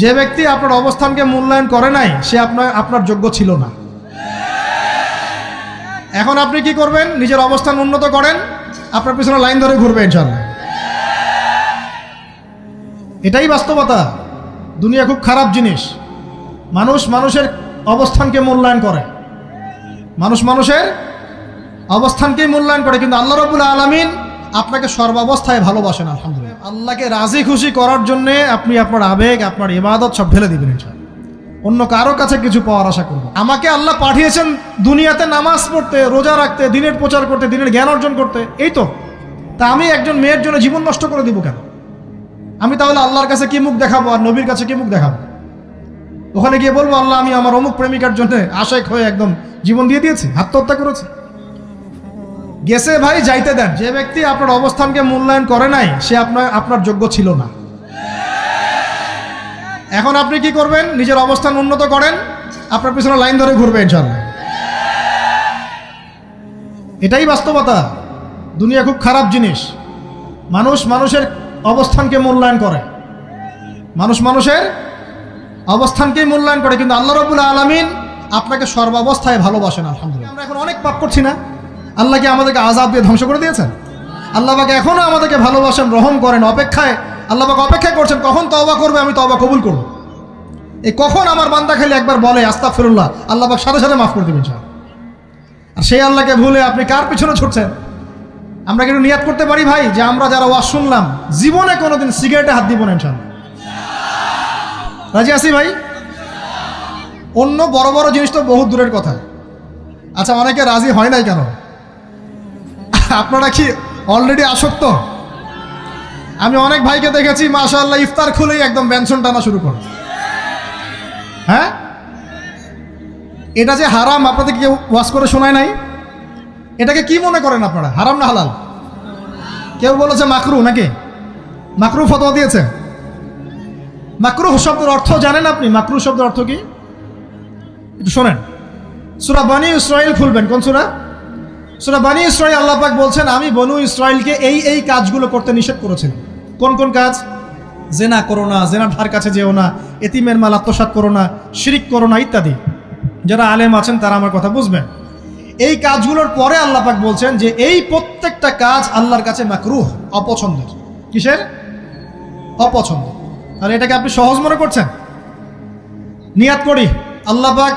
যে ব্যক্তি আপনার অবস্থানকে মূল্যায়ন করে নাই, সে আপনার আপনার যোগ্য ছিল না। এখন আপনি কি করবেন? নিজের অবস্থান উন্নত করেন, আপনার পিছনে লাইন ধরে ঘুরবে ইনশাল্লাহ এটাই বাস্তবতা। দুনিয়া খুব খারাপ জিনিস। মানুষ মানুষের অবস্থানকে মূল্যায়ন করে। মানুষ মানুষের অবস্থানকেই মূল্যায়ন করে, কিন্তু আল্লাহ রবুল আলমিন আপনাকে সর্বাবস্থায় ভালোবাসেন, আলহামদুলিল্লাহ। আল্লাহকে রাজি খুশি করার জন্য আপনি আপনার আবেগ, আপনার ইবাদত সব ঢেলে দিবেন। অন্য কারও কাছে কিছু পাওয়ার আশা করব আমাকে আল্লাহ পাঠিয়েছেন দুনিয়াতে নামাজ পড়তে, রোজা রাখতে, দিনের প্রচার করতে, দিনের জ্ঞান অর্জন করতে। এই তো। তা আমি একজন মেয়ের জন্য জীবন নষ্ট করে দিব কেন? আমি তাহলে আল্লাহর কাছে কি মুখ দেখাবো আর নবীর কাছে কি মুখ দেখাবো? ওখানে গিয়ে বলব, আল্লাহ, আমি আমার অমুক প্রেমিকার জন্য আশেক হয়ে একদম জীবন দিয়ে দিয়েছি, আত্মহত্যা করেছি। গেছে ভাই, যাইতে দেন। যে ব্যক্তি আপনার অবস্থানকে মূল্যায়ন করে নাই, সে আপনার আপনার যোগ্য ছিল না। এখন আপনি কি করবেন? নিজের অবস্থান উন্নত করেন। আপনার পিছনে লাইন ধরে ঘুরবে ইনশাল্লাহ এটাই বাস্তবতা। দুনিয়া খুব খারাপ জিনিস। মানুষ মানুষের অবস্থানকে মূল্যায়ন করে। মানুষ মানুষের অবস্থানকেই মূল্যায়ন করে। কিন্তু আল্লাহ রবুল আলমিন আপনাকে সর্বাবস্থায় ভালোবাসেন, আলহামদুলিল্লাহ। আমরা এখন অনেক পাপ করছি না। আল্লাহ কি আমাদেরকে আজাদ দিয়ে ধ্বংস করে দিয়েছেন? আল্লাহ পাকে এখনও আমাদেরকে ভালোবাসেন, রহম করেন, অপেক্ষায় আল্লাহ পাকে অপেক্ষা করছেন, কখন তওবা করবে আমি তওবা কবুল করব। এই কখন আমার বান্দা খালি একবার বলে আস্তা ফিরুল্লাহ আল্লাহ পাক সাথে সাথে মাফ করে দেবেন ইনশাআল্লাহ। আর সেই আল্লাহকে ভুলে আপনি কার পিছনে ছুটছেন? আমরা কিন্তু নিয়াত করতে পারি ভাই? যে আমরা যারা ওয়াজ শুনলাম, জীবনে কোনোদিন সিগারেটে হাত দিব না ইনশাল্লাহ রাজি আছি ভাই? অন্য বড় বড় জিনিস তো বহুত দূরের কথা। আচ্ছা অনেকে রাজি হয় নাই কেন? আপনারা কি অলরেডি আসক্ত? আমি অনেক ভাইকে দেখেছি, মাশাআল্লাহ, ইফতার খুলেই একদম ব্যঞ্জন টানা শুরু করে। হ্যাঁ? এটা যে হারাম আপনাদের কেউ ওয়াশ করে শোনায় নাই? এটাকে কি মনে করেন আপনারা? হারাম না হালাল? কেউ বলেছে মাকরু নাকি? মাকরু ফতোয়া দিয়েছে। মাকরু শব্দের অর্থ জানেন আপনি? মাকরু শব্দের অর্থ কি? একটু শোনেন। সুরা বানি ইসরায়েল খুলবেন, কোন সুরা? সুরা বানি ইসরায়েল আল্লাহ পাক বলছেন, আমি বনু ইসরায়েলকে এই এই কাজগুলো করতে নিষেধ করেছেন কোন কোন কাজ? জেনা করো না জেনা ধার কাছে যেও না, এতিমের মাল আত্মসাত করো না, শিরিক করো না, ইত্যাদি। যারা আলেম আছেন, তারা আমার কথা বুঝবেন। এই কাজগুলোর পরে আল্লাহ পাক বলছেন যে, এই প্রত্যেকটা কাজ আল্লাহর কাছে মাকরুহ, অপছন্দের। কিসের? অপছন্দ আর এটাকে আপনি সহজ মনে করছেন? নিয়াত করি। আল্লাহ পাক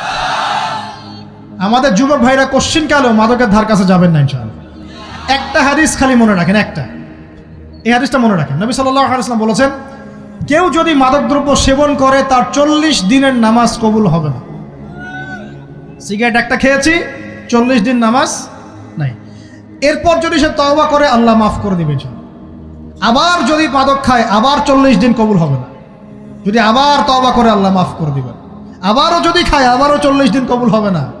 আমাদের যুবক ভাইরা কোশ্চিন কালেও মাদকের ধার কাছে যাবেন না ইনশাআল্লাহ? একটা হাদিস খালি মনে রাখেন, একটা। এই হাদিসটা মনে রাখেন। নবী সাল্লাহ আলাইসলাম বলেছেন, কেউ যদি মাদকদ্রব্য সেবন করে, তার চল্লিশ দিনের নামাজ কবুল হবে না। সিগারেট একটা খেয়েছি, চল্লিশ দিন নামাজ নাই। এরপর যদি সে তওবা করে, আল্লাহ মাফ করে দিবে। আবার যদি মাদক খায়, আবার চল্লিশ দিন কবুল হবে না। যদি আবার তওবা করে, আল্লাহ মাফ করে দিবেন। আবারও যদি খায়, আবারও চল্লিশ দিন কবুল হবে না।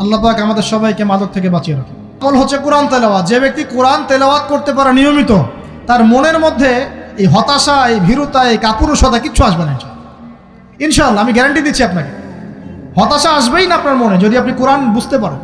আল্লাহ পাক আমাদের সবাইকে মাদক থেকে বাঁচিয়ে রাখে আমল হচ্ছে কোরআন তেলাওয়াত। যে ব্যক্তি কোরআন তেলাওয়াত করতে পারে নিয়মিত, তার মনের মধ্যে এই হতাশা, এই ভীরুতা, এই কাপুরুষতা কিচ্ছু আসবে না। ইনশাআল্লাহ। আমি গ্যারান্টি দিচ্ছি আপনাকে। হতাশা আসবেই না আপনার মনে, যদি আপনি কোরআন বুঝতে পারেন।